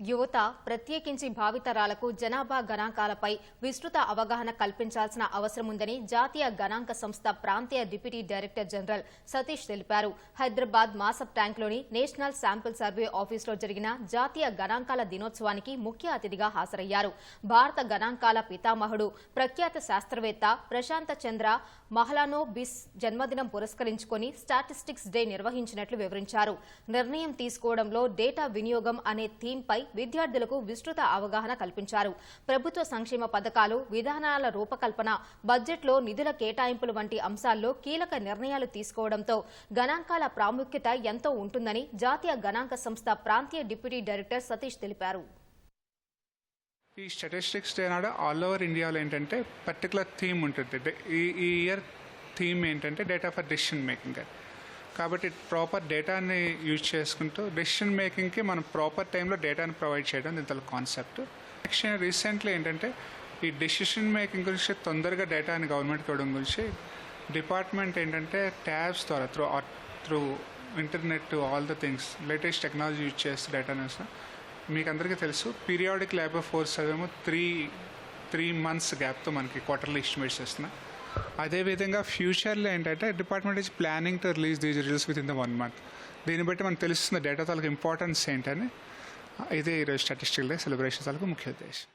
యువత ప్రత్యేకించి భావితరాలకు జనాభా గణాంకాలపై విస్తృత అవగాహన కల్పించాల్సిన అవసరం ఉందని జాతీయ గణాంక సంస్థ ప్రాంతీయ డిప్యూటీ డైరెక్టర్ జనరల్ సతీష్ తెలిపారు. హైదరాబాద్ మాసప్ ట్యాంక్లోని నేషనల్ శాంపిల్ సర్వే ఆఫీసులో జరిగిన జాతీయ గణాంకాల దినోత్సవానికి ముఖ్య అతిథిగా హాజరయ్యారు. భారత గణాంకాల పితామహుడు ప్రఖ్యాత శాస్త్రవేత్త ప్రశాంత చంద్ర మహలానో బిస్ జన్మదినం పురస్కరించుకొని స్టాటిస్టిక్స్ డే నిర్వహించినట్లు వివరించారు. నిర్ణయం తీసుకోవడంలో డేటా వినియోగం అనే థీమ్పై విద్యార్థులకు విస్తృత అవగాహన కల్పించారు. ప్రభుత్వ సంక్షేమ పథకాలు విధానాల రూపకల్పన బడ్జెట్లో నిధుల కేటాయింపులు వంటి అంశాల్లో కీలక నిర్ణయాలు తీసుకోవడంతో గణాంకాల ప్రాముఖ్యత ఎంతో ఉంటుందని జాతీయ గణాంక సంస్థ ప్రాంతీయ డిప్యూటీ డైరెక్టర్ సతీష్ తెలిపారు. ఈ స్టాటిస్టిక్స్ డే నాడు ఆల్ ఓవర్ ఇండియాలో ఏంటంటే పర్టికులర్ థీమ్ ఉంటుంది. ఈ ఈ ఇయర్ థీమ్ ఏంటంటే డేటా ఫర్ డెసిషన్ మేకింగ్ కాబట్టి ప్రాపర్ డేటాని యూజ్ చేసుకుంటూ డెసిషన్ మేకింగ్కి మనం ప్రాపర్ టైంలో డేటాని ప్రొవైడ్ చేయడం దీంతో కాన్సెప్ట్ యాక్షన్ రీసెంట్లీ ఏంటంటే ఈ డెసిషన్ మేకింగ్ గురించి తొందరగా డేటాని గవర్నమెంట్కి ఇవ్వడం గురించి డిపార్ట్మెంట్ ఏంటంటే ట్యాబ్స్ ద్వారా through through internet all the things latest technology use చేస్తే డేటాని మీకు అందరికీ తెలుసు పీరియాడిక్ లేబర్ ఫోర్స్ ఏమో త్రీ త్రీ మంత్స్ గ్యాప్తో మనకి క్వార్టర్లీ ఎస్టిమేట్స్ ఇస్తున్నాయి అదేవిధంగా ఫ్యూచర్లో ఏంటంటే department is planning to release these results within the one month దీన్ని బట్టి మనకు తెలుస్తుంది డేటా తాలకు ఇంపార్టెన్స్ ఏంటని. ఇదే ఈరోజు స్టాటిస్టికల్ డే సెలబ్రేషన్ తాలకు ముఖ్య ఉద్దేశం.